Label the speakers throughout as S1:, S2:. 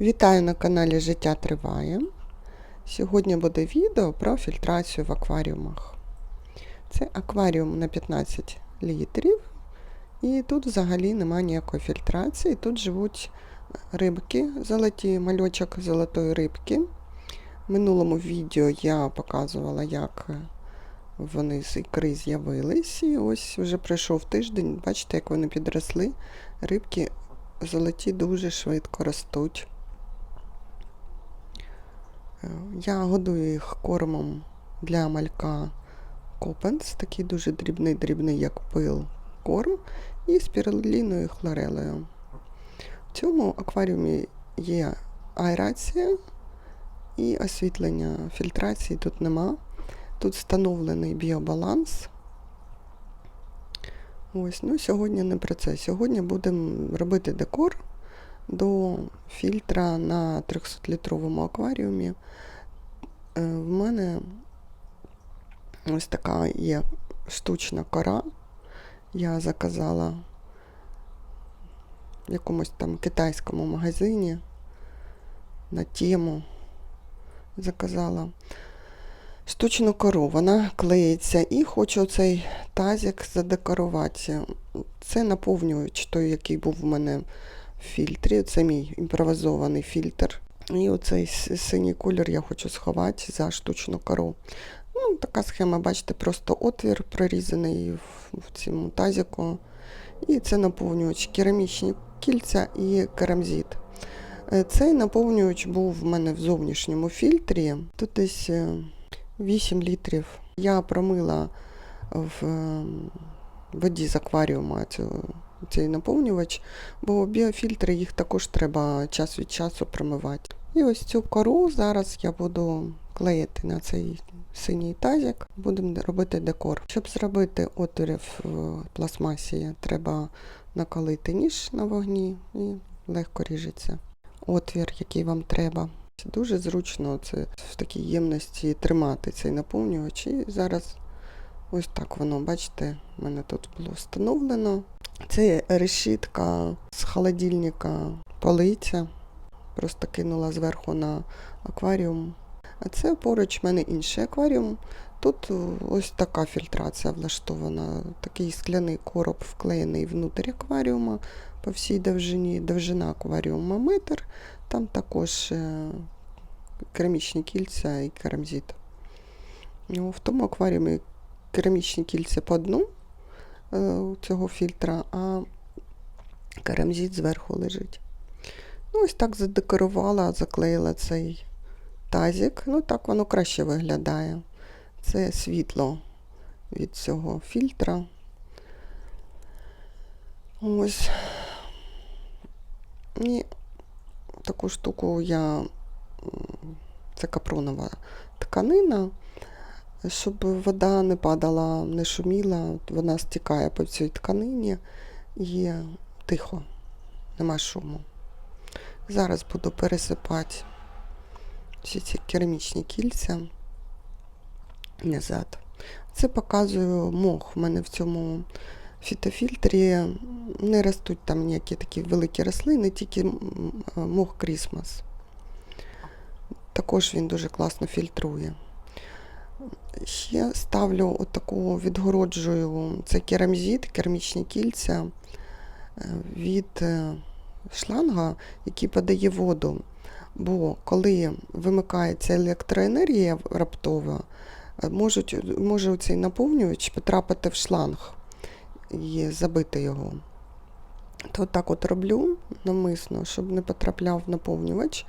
S1: Вітаю на каналі Життя Триває. Сьогодні буде відео про фільтрацію в акваріумах. Це акваріум на 15 літрів, і тут взагалі немає ніякої фільтрації. Тут живуть рибки, золоті, мальочок золотої рибки. В минулому відео я показувала, як вони з ікри з'явились. І ось вже пройшов тиждень, бачите, як вони підросли. Рибки золоті дуже швидко ростуть. Я годую їх кормом для малька Копенс, такий дуже дрібний-дрібний, як пил корм, і спіруліною хлорелею. В цьому акваріумі є аерація і освітлення. Фільтрації тут нема. Тут встановлений біобаланс. Ось, ну Сьогодні не про це. Сьогодні будемо робити декор до фільтра на 300-літровому акваріумі. В мене ось така є штучна кора. Я заказала в якомусь там китайському магазині на тему. Заказала штучну кору, вона клеїться і хочу цей тазик задекорувати. Це наповнювач той, який був у мене в фільтрі. Це мій імпровізований фільтр. І оцей синій колір я хочу сховати за штучну кору. Ну, Така схема, бачите, просто отвір прорізаний в, цьому тазику. І це наповнювач керамічні кільця і керамзит. Цей наповнювач був в мене в зовнішньому фільтрі. Тут десь 8 літрів. Я промила в воді з акваріума цю, цей наповнювач, бо біофільтри їх також треба час від часу промивати. І ось цю кору зараз я буду клеїти на цей синій тазик, будемо робити декор. Щоб зробити отвір в пластмасі, треба накалити ніж на вогні і легко ріжеться. Отвір, який вам треба. Дуже зручно це в такій ємності тримати цей наповнювач. І зараз ось так воно, бачите, в мене тут було встановлено. Це решітка з холодильника полиця. Просто кинула зверху на акваріум. А це поруч в мене інший акваріум. Тут ось така фільтрація влаштована. Такий скляний короб вклеєний внутрі акваріума по всій довжині. Довжина акваріума метр. Там також керамічні кільця і керамзит. В тому акваріумі керамічні кільця по дну цього фільтра, а керамзит зверху лежить. Ну, Ось так задекорувала, заклеїла цей тазик. Ну, так воно краще виглядає. Це світло від цього фільтра. Ось. І таку штуку я, це капронова тканина, щоб вода не падала, не шуміла, вона стікає по цій тканині і тихо, нема шуму. Зараз буду пересипати всі ці керамічні кільця назад. Це показую мох. У мене в цьому фітофільтрі не ростуть там ніякі такі великі рослини, тільки мох Крісмас. Також він дуже класно фільтрує. Ще ставлю отаку відгороджую це керамзит, керамічні кільця від шланга, який подає воду. Бо коли вимикається електроенергія раптово, можуть, може цей наповнювач потрапити в шланг і забити його. То так от роблю намисно, щоб не потрапляв наповнювач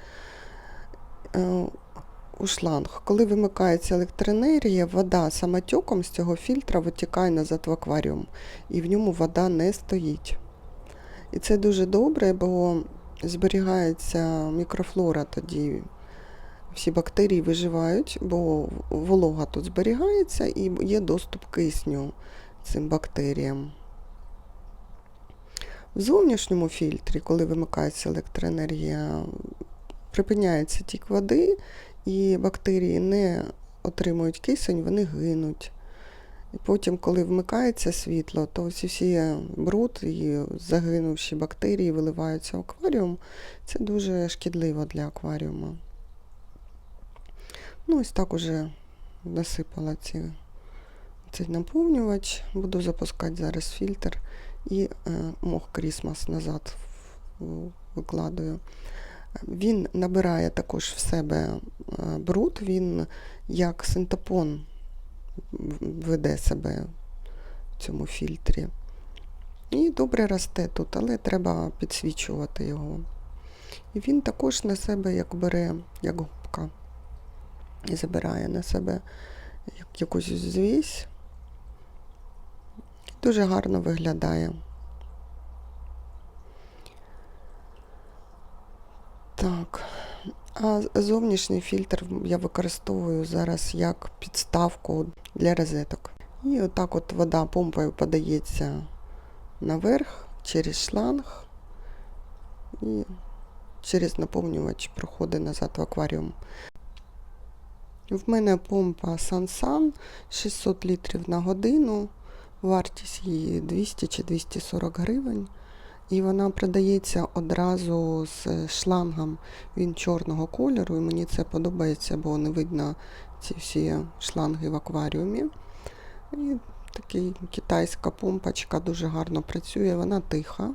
S1: у шланг. Коли вимикається електроенергія, вода самотеком з цього фільтра витікає назад в акваріум, і в ньому вода не стоїть. І це дуже добре, бо зберігається мікрофлора тоді. Всі бактерії виживають, бо волога тут зберігається і є доступ кисню цим бактеріям. В зовнішньому фільтрі, коли вимикається електроенергія, припиняється тік води, і бактерії не отримують кисень, вони гинуть. І потім, коли вмикається світло, то всі всі бруд і загинувші бактерії виливаються в акваріум. Це дуже шкідливо для акваріуму. Ну, ось так уже насипала ці, цей наповнювач. Буду запускати зараз фільтр і е, мох Крісмас назад в- в- викладаю. Він набирає також в себе бруд, він як синтепон веде себе в цьому фільтрі. І добре росте тут, але треба підсвічувати його. І він також на себе як бере, як губка. І забирає на себе як якусь звісь. І дуже гарно виглядає. Так. А зовнішній фільтр я використовую зараз як підставку для розеток. І отак от вода помпою подається наверх через шланг і через наповнювач проходить назад в акваріум. В мене помпа Sansan 600 літрів на годину, вартість її 200 чи 240 гривень. І вона продається одразу з шлангом. Він чорного кольору, і мені це подобається, бо не видно ці всі шланги в акваріумі. І такий китайська помпочка дуже гарно працює, вона тиха.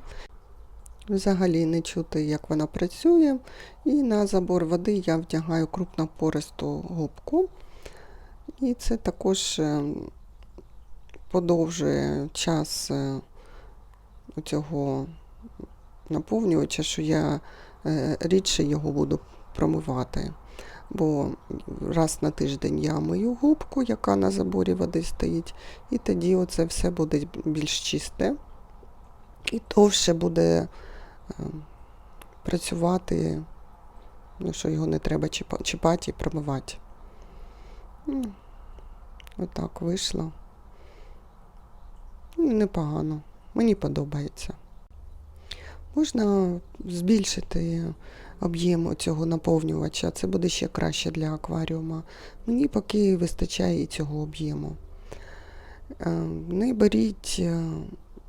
S1: Взагалі не чути, як вона працює. І на забор води я вдягаю крупнопористу губку. І це також е, подовжує час е, цього наповнювача, що я е, рідше його буду промивати. Бо раз на тиждень я мию губку, яка на заборі води стоїть, і тоді оце все буде більш чисте і довше буде е, працювати, ну, що його не треба чіпати і промивати. Ну, Отак вийшло. Ну, Непогано. Мені подобається. Можна збільшити об'єм цього наповнювача. Це буде ще краще для акваріума. Мені поки вистачає і цього об'єму. Е, Не беріть е,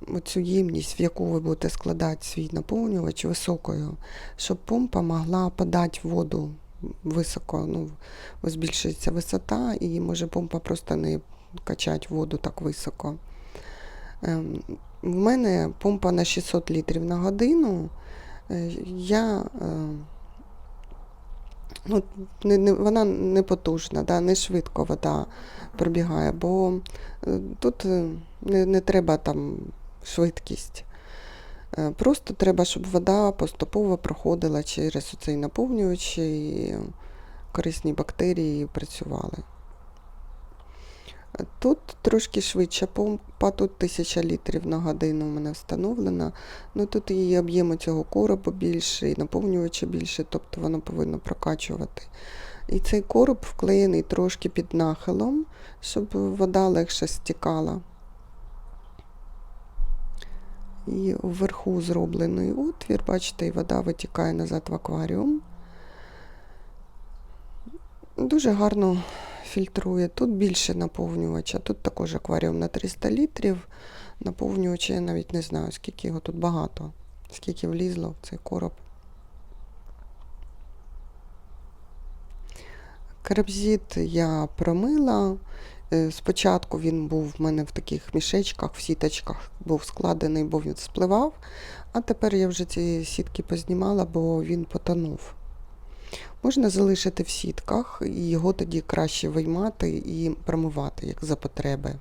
S1: оцю ємність, в яку ви будете складати свій наповнювач високою, щоб помпа могла подати воду високо. Ну, збільшується висота, і може помпа просто не качати воду так високо. В мене помпа на 600 літрів на годину. Е, Я, е, ну, не, не, вона не потужна, да, не швидко вода пробігає, бо е, тут не, не треба там швидкість. Просто треба, щоб вода поступово проходила через цей наповнювач і корисні бактерії працювали. Тут трошки швидша помпа, тут 1000 літрів на годину у мене встановлена. Ну тут і об'єму цього коробу більше, і наповнювача більше, тобто воно повинно прокачувати. І цей короб вклеєний трошки під нахилом, щоб вода легше стікала. І вверху зроблений отвір, бачите, і вода витікає назад в акваріум. Дуже гарно фільтрує. Тут більше наповнювача. Тут також акваріум на 300 літрів. Наповнювача я навіть не знаю, скільки його тут багато, скільки влізло в цей короб. Карбзіт я промила. Е, Спочатку він був в мене в таких мішечках, в сіточках був складений, бо він спливав. А тепер я вже ці сітки познімала, бо він потонув. Можна залишити в сітках, і його тоді краще виймати і промивати, як за потреби.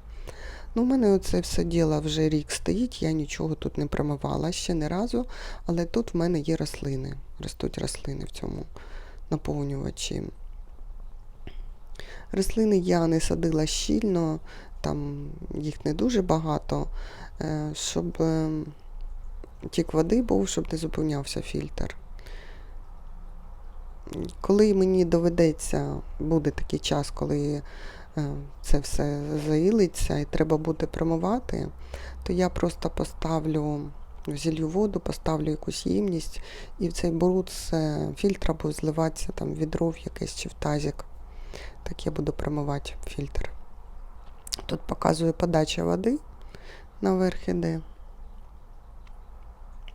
S1: Ну, у мене оце все діло вже рік стоїть, я нічого тут не промивала ще не разу, але тут в мене є рослини. Ростуть рослини в цьому наповнювачі. Рослини я не садила щільно, там їх не дуже багато, е, щоб е, тік води був, щоб не зупинявся фільтр. Коли мені доведеться, буде такий час, коли е, це все заїлиться і треба буде промивати, то я просто поставлю в зілью воду, поставлю якусь ємність, і в цей бруд з е, фільтра буде зливатися там відро в якесь чи в тазик. Так я буду промивати фільтр. Тут показує подача води наверх іде.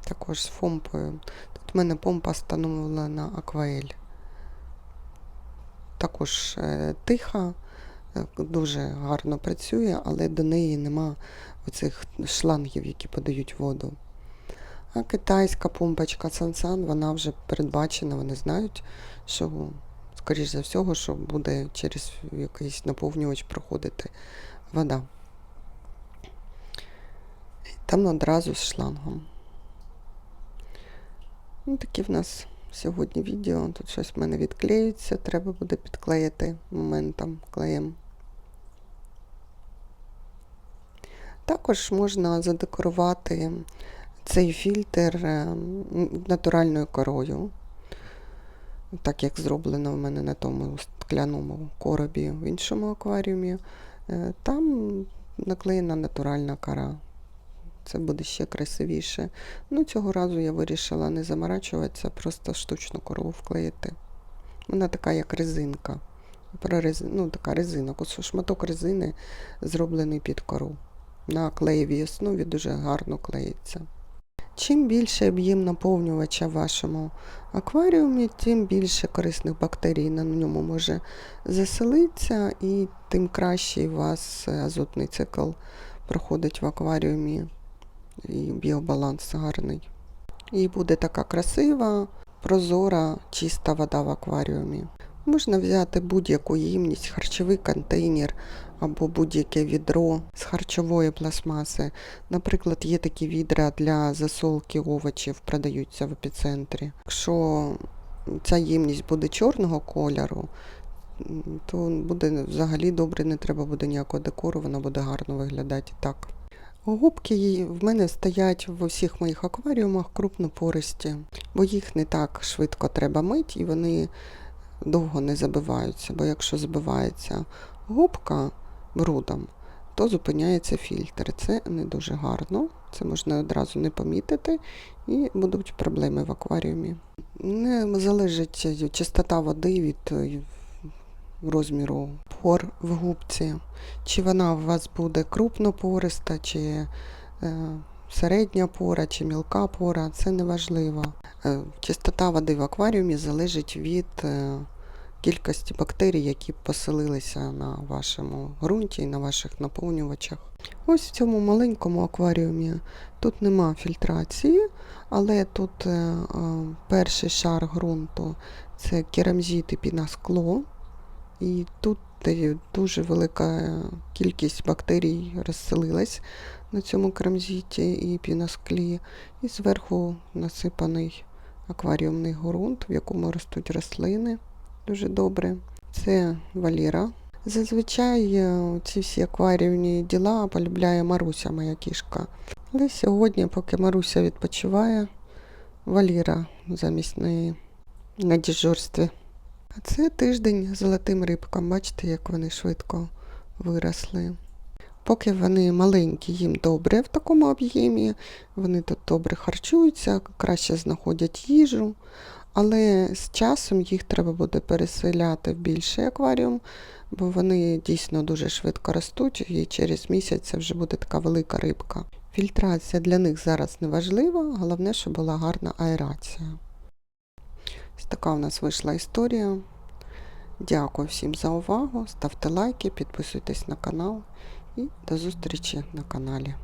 S1: Також з помпою. Тут в мене помпа встановлена на акваель. Також е, тиха, е, дуже гарно працює, але до неї нема оцих шлангів, які подають воду. А китайська помпочка Sansan, вона вже передбачена, вони знають, що, скоріш за всього, що буде через якийсь наповнювач проходити вода. І Там одразу з шлангом. Ну, такі в нас сьогодні відео. Тут щось в мене відклеюється, треба буде підклеїти моментом клеєм. Також можна задекорувати цей фільтр е, натуральною корою. Так як зроблено в мене на тому скляному коробі в іншому акваріумі. Е, Там наклеєна натуральна кора. Це буде ще красивіше. Ну, цього разу я вирішила не заморачуватися, просто штучну кору вклеїти. Вона така, як резинка. Ну, така резина, шматок резини зроблений під кору. На клеєвій основі дуже гарно клеїться. Чим більше об'єм наповнювача в вашому акваріумі, тим більше корисних бактерій на ньому може заселитися, і тим краще у вас е, азотний цикл проходить в акваріумі, і біобаланс гарний. І буде така красива, прозора, чиста вода в акваріумі. Можна взяти будь-яку ємність, харчовий контейнер або будь-яке відро з харчової пластмаси. Наприклад, є такі відра для засолки овочів, продаються в епіцентрі. Якщо ця ємність буде чорного кольору, то буде взагалі добре, не треба буде ніякого декору, вона буде гарно виглядати і так. Губки в мене стоять в усіх моїх акваріумах крупнопористі, бо їх не так швидко треба мити і вони довго не забиваються. Бо якщо забивається губка брудом, то зупиняється фільтр. Це не дуже гарно. Це можна одразу не помітити і будуть проблеми в акваріумі. Не залежить чистота води від е, розміру пор в губці. Чи вона у вас буде крупнопориста, чи е, середня пора, чи мілка пора, це не важливо. Е, чистота води в акваріумі залежить від е, кількості бактерій, які поселилися на вашому ґрунті і на ваших наповнювачах. Ось в цьому маленькому акваріумі тут нема фільтрації, але тут перший шар ґрунту це керамзит і пінаскло. І тут е, дуже велика кількість бактерій розселилась на цьому керамзиті і піносклі. І зверху насипаний акваріумний ґрунт, в якому ростуть рослини дуже добре. Це валіра. Зазвичай е, ці всі акваріумні діла полюбляє Маруся, моя кішка. Але сьогодні, поки Маруся відпочиває, валіра замість неї на дежурстві. А це тиждень золотим рибкам. Бачите, як вони швидко виросли. Поки вони маленькі, їм добре в такому об'ємі, вони тут добре харчуються, краще знаходять їжу, але з часом їх треба буде переселяти в більший акваріум, бо вони дійсно дуже швидко ростуть, і через місяць це вже буде така велика рибка. Фільтрація для них зараз не важлива, головне, щоб була гарна аерація. Така у нас вийшла історія. Дякую всім за увагу. Ставте лайки, підписуйтесь на канал і до зустрічі на каналі.